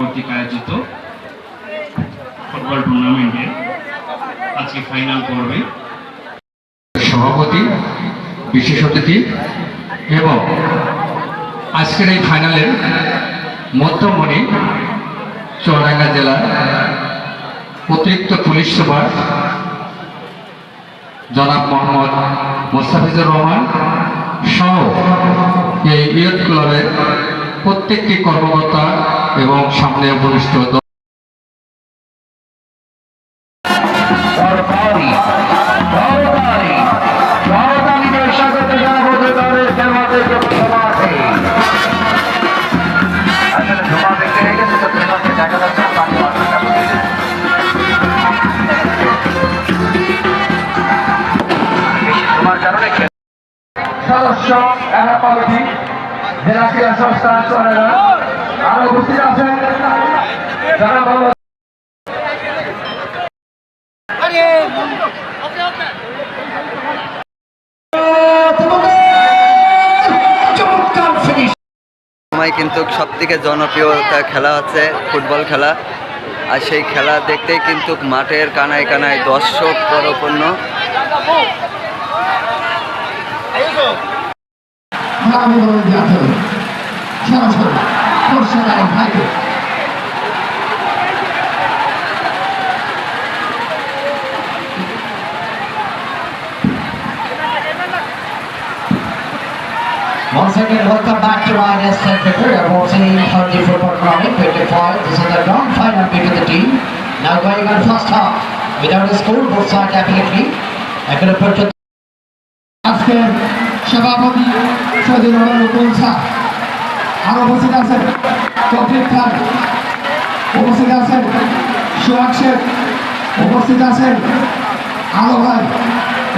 কর্তৃক আয়োজিত ফুটবল টুর্নামেন্টের আজকে ফাইনাল পর্বে সভাপতি, বিশেষ অতিথি এবং আজকের এই ফাইনালের মধ্যমণি চুয়াডাঙ্গা জেলার অতিরিক্ত পুলিশ সুপার জনাব মোহাম্মদ মোস্তাফিজুর রহমান সহ এই ইয়ুথ ক্লাবের প্রত্যেকটি কর্মকর্তা এবং সামনে উপবিষ্ট দল- সরকারি সরকারি দেখতে খেলোয়াড়কে দেখা যাচ্ছে না, আরও উপস্থিত আছেন? যারা সময় কিন্তু সব থেকে জনপ্রিয়তা খেলা হচ্ছে ফুটবল খেলা। আর সেই খেলা দেখতেই কিন্তু মাঠের কানায় কানায় দর্শক পরপূর্ণ। আমি বলে দিতে হবে সরাসরি খোরশেদার ভাইকে Once again, welcome back to INS Center. About saying how the football tournament 25. This is the grand final between the team. Now going on first half. Without a score, both sides definitely. এখনো পর্যন্ত আজকের সভাপতি Saudi Rahman নতুন শাহ আর উপস্থিত আছেন তৌফিক খান, উপস্থিত আছেন সোহাগ শেখ, উপস্থিত আছেন আলো ভাই,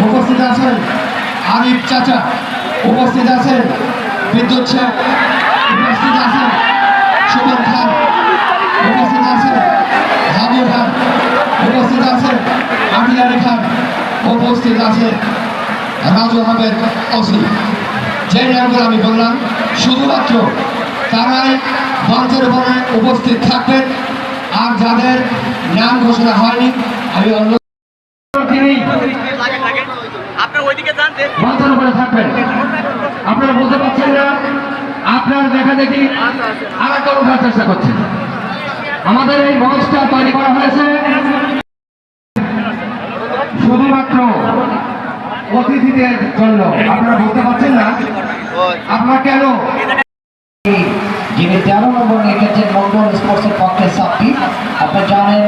উপস্থিত আছেন আরিফ চাচা, উপস্থিত আছেন বিদ্যুৎ শেখ, উপস্থিত আছেন সুমন খান, উপস্থিত আছেন হাবু খান, উপস্থিত আছেন আমিলারি খান, উপস্থিত আছেন রাজু আহমেদ ওসি। যে নামগুলো আমি বললাম, শুধুমাত্র তারাই মঞ্চের উপরে উপস্থিত থাকবেন। আর যাদের নাম ঘোষণা হয়নি আমি অন্য মঞ্চের উপরে থাকবেন। আপনারা বুঝতে পারছেন না আপনার দেখা দেখি আর একটা ওঠার চেষ্টা করছেন। আমাদের এই মঞ্চটা তৈরি করা হয়েছে শুধুমাত্র অতিথিদের জন্য। আপনারা বুঝতে পারছেন না আপনারা কেন যিনি তেরো নম্বর রেখেছেন মন্ডল স্পোর্টসের পক্ষে সাব্বি আপনি জানেন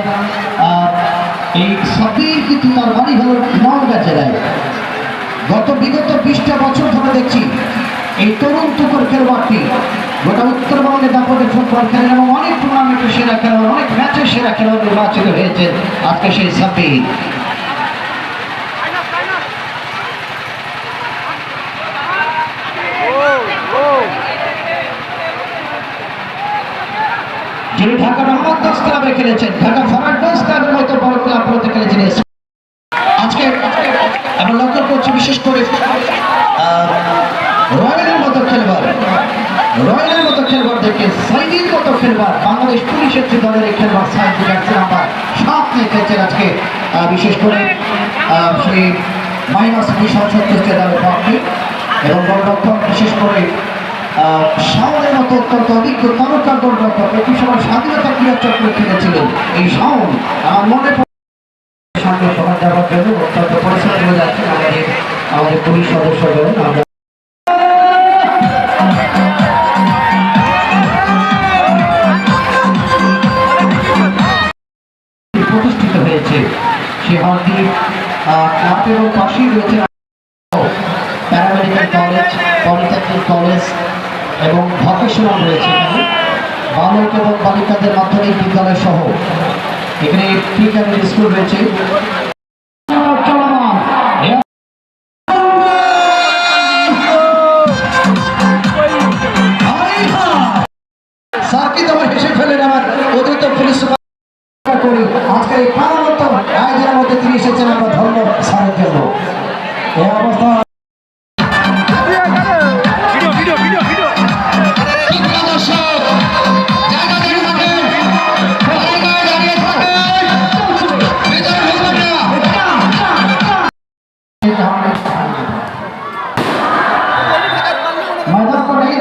এই সাব্বির কিন্তু তার বাড়ি হল নওগাঁ জেলায়। গত বিগত বিশটা বছর ধরে দেখছি, এই তরুণ তুকুর খেলোয়াড়টি গোটা উত্তরবঙ্গে দাপটে ফুটবল খেলেন এবং অনেক টুর্নামেন্টের সেরা খেলোয়াড়, অনেক ম্যাচের সেরা খেলোয়াড় নির্বাচিত হয়েছেন আজকে সেই সাব্বির যিনি ঢাকা রহমত ক্লাবে খেলেছেন, ঢাকা ফরার্ডস ক্লাবের মতো বড় ক্লাবগুলোতে খেলেছেন আজকে আমরা লক্ষ্য করছি বিশেষ করে রয়্যালের মতো খেলোয়াড়, রয়্যালের মতো খেলোয়াড় দেখে সাইদির মতো খেলোয়াড়, বাংলাদেশ পুলিশের যে দলের খেলোয়াড় সাইদ জার্সি নাম্বার সাত নিয়ে খেলছেন আজকে বিশেষ করে সেই মাইনাস মিশন সত্যিশকে দলের পক্ষে এবং গোলরক্ষক বিশেষ করে শাওনের মতো অত্যন্ত অভিজ্ঞ তারকা গোলরক্ষক একটি সময় স্বাধীনতা ক্রীড়া চক্র খেলেছিলেন এই শাওন মনে সঙ্গে সমাজ যাওয়ার জন্য অত্যন্ত পরিশ্রম করে যাচ্ছেন। আমাদের আমাদের পুলিশ সদস্যগণ আমরা প্রতিষ্ঠিত হয়েছে। সে হলটি ক্লাবের পাশেই রয়েছে প্যারামেডিক্যাল কলেজ, পলিটেকনিক কলেজ এবং ভকেশনাল রয়েছে এখানে। বালক এবং বালিকাদের মাধ্যমিক বিদ্যালয় সহ। এখানে প্রি প্রাইমারি স্কুল রয়েছে। অতিরিক্ত পুলিশ এই আয়োজনের মধ্যে তিনি এসেছেন। আমরা ধন্য স্যারের জন্য। এই অবস্থা